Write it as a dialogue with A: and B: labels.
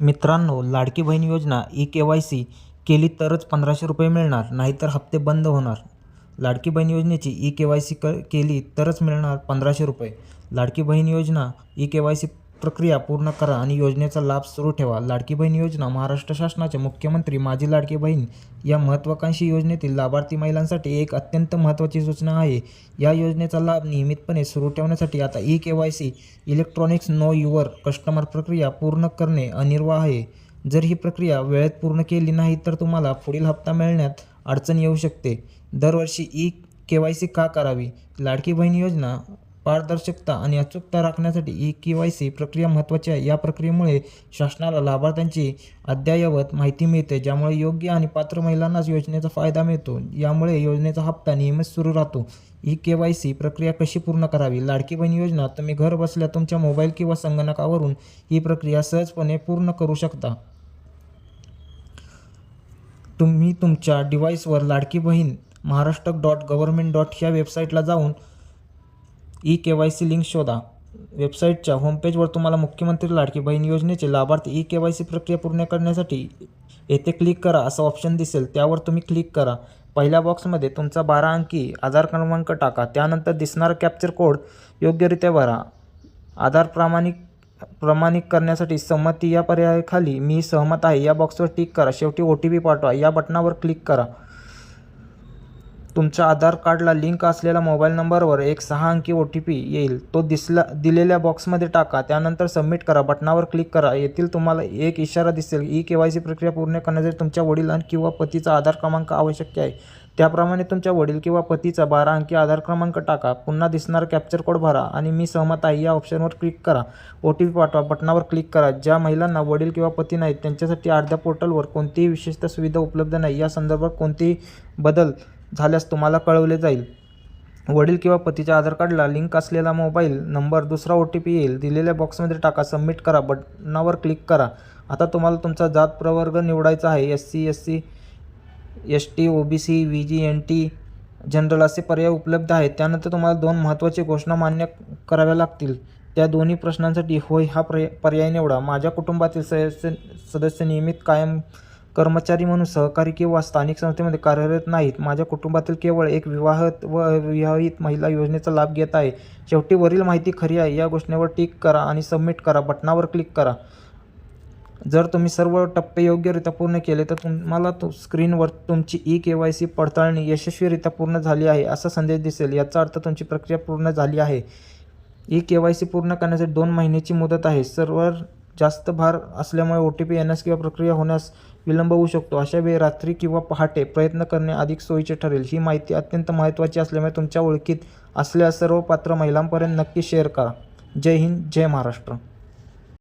A: मित्रांनो लाडकी बहीण योजना E K Y C केली तरच पंधराशे रुपये मिळणार नाहीतर हप्ते बंद होणार. लाडकी बहीण योजनेची ई के वाय सी क केली तरच मिळणार पंधराशे रुपये. लाडकी बहीण योजना ई के वाय सी प्रक्रिया पूर्ण करा आणि योजनेचा लाभ सुरू ठेवा. लाडकी बहीण योजना महाराष्ट्र शासनाचे मुख्यमंत्री माझी लाडकी बहीण या महत्त्वाकांक्षी योजनेतील लाभार्थी महिलांसाठी एक अत्यंत महत्त्वाची सूचना आहे. या योजनेचा लाभ नियमितपणे सुरू ठेवण्यासाठी आता E K Y C electronics know your customer प्रक्रिया पूर्ण करणे अनिर्वाय आहे. जर ही प्रक्रिया वेळेत पूर्ण केली नाही तर तुम्हाला पुढील हप्ता मिळण्यात अडचण येऊ शकते. दरवर्षी ई के वाय सी का करावी? लाडकी बहीण योजना पारदर्शकता आणि अचूकता राखण्यासाठी ई के वाय सी प्रक्रिया महत्त्वाची आहे. या प्रक्रियेमुळे शासनाला लाभार्थ्यांची अद्ययावत माहिती मिळते ज्यामुळे योग्य आणि पात्र महिलांनाच योजनेचा फायदा मिळतो. यामुळे योजनेचा हप्ता नियमित सुरू राहतो. ई के वाय सी प्रक्रिया कशी पूर्ण करावी? लाडकी बहीण योजना? तुम्ही घर बसल्या तुमच्या मोबाईल किंवा संगणकावरून ही प्रक्रिया सहजपणे पूर्ण करू शकता. तुम्ही तुमच्या डिव्हाइसवर Ladki Bahin Maharashtra dot government dot ह्या वेबसाईटला जाऊन E K Y C link शोधा. वेबसाईटच्या होमपेजवर तुम्हाला मुख्यमंत्री लाडकी बहीण योजनेचे लाभार्थी ई के वाय सी प्रक्रिया पूर्ण करण्यासाठी येथे क्लिक करा असं ऑप्शन दिसेल. त्यावर तुम्ही क्लिक करा. पहिल्या बॉक्समध्ये तुमचा बारा अंकी आधार क्रमांक टाका. त्यानंतर दिसणारा कॅप्चर कोड योग्यरित्या भरा. आधार प्रामाणिक प्रमाणित करण्यासाठी संमती या पर्यायाखाली मी सहमत आहे. या बॉक्सवर टिक करा. शेवटी ओ टी पी पाठवा. या बटनावर क्लिक करा. तुमच्या आधार कार्डला लिंक असलेल्या मोबाईल नंबरवर एक सहा अंकी ओ टी पी येईल. तो दिसला दिलेल्या बॉक्समध्ये टाका त्यानंतर सबमिट करा बटनावर क्लिक करा. येथील तुम्हाला एक इशारा दिसेल ई के वाय सी प्रक्रिया पूर्ण करण्यासाठी तुमच्या वडील किंवा पतीचा आधार क्रमांक आवश्यक आहे. त्याप्रमाणे तुमच्या वडील किंवा पतीचा बारा अंकी आधार क्रमांक टाका. पुन्हा दिसणारा कॅप्चर कोड भरा आणि मी सहमत आहे या ऑप्शनवर क्लिक करा. ओ टी पी पाठवा बटनावर क्लिक करा. ज्या महिलांना वडील किंवा पती नाहीत त्यांच्यासाठी अर्ध्या पोर्टलवर कोणतीही विशेषतः सुविधा उपलब्ध नाही. या संदर्भात कोणतेही बदल झाल्यास तुम्हाला कळवले जाईल. वडील किंवा पतीच्या आधार कार्डला लिंक असलेला मोबाईल नंबर दुसरा ओ टी पी येईल. दिलेल्या बॉक्समध्ये टाका सबमिट करा बटनावर क्लिक करा. आता तुम्हाला तुमचा जात प्रवर्ग निवडायचा आहे. S C S C S T O B C V J N T general असे पर्याय उपलब्ध आहेत. त्यानंतर तुम्हाला दोन महत्त्वाची घोषणा मान्य कराव्या लागतील. त्या दोन्ही प्रश्नांसाठी होय हा पर्याय पर्याय निवडा. माझ्या कुटुंबातील सदस्य सदस्य नियमित कायम कर्मचारी म्हणून सहकारी किंवा स्थानिक संस्थेमध्ये कार्यरत नाहीत. माझ्या कुटुंबातील केवळ एक विवाहत व अविवाहित महिला योजनेचा लाभ घेत आहे. शेवटी वरील माहिती खरी आहे. या घोषणेवर टिक करा आणि सबमिट करा. बटनावर क्लिक करा. जर तुम्ही सर्व टप्पे योग्यरित्या पूर्ण केले तर तुम्हाला तो स्क्रीनवर तुमची ई के वाय सी पडताळणी यशस्वीरित्या पूर्ण झाली आहे असा संदेश दिसेल. याचा अर्थ तुमची प्रक्रिया पूर्ण झाली आहे. ई के वाय सी पूर्ण करण्यासाठी दोन महिन्याची मुदत आहे. सर्वर जास्त भार असल्यामुळे ओ टी पी येण्यास किंवा प्रक्रिया होण्यास विलंब होऊ शकतो. अशा वेळी रात्री किंवा पहाटे प्रयत्न करणे अधिक सोयीचे ठरेल. ही माहिती अत्यंत महत्त्वाची असल्यामुळे तुमच्या ओळखीत असल्या सर्व पात्र महिलांपर्यंत नक्की शेअर करा. जय हिंद जय महाराष्ट्र.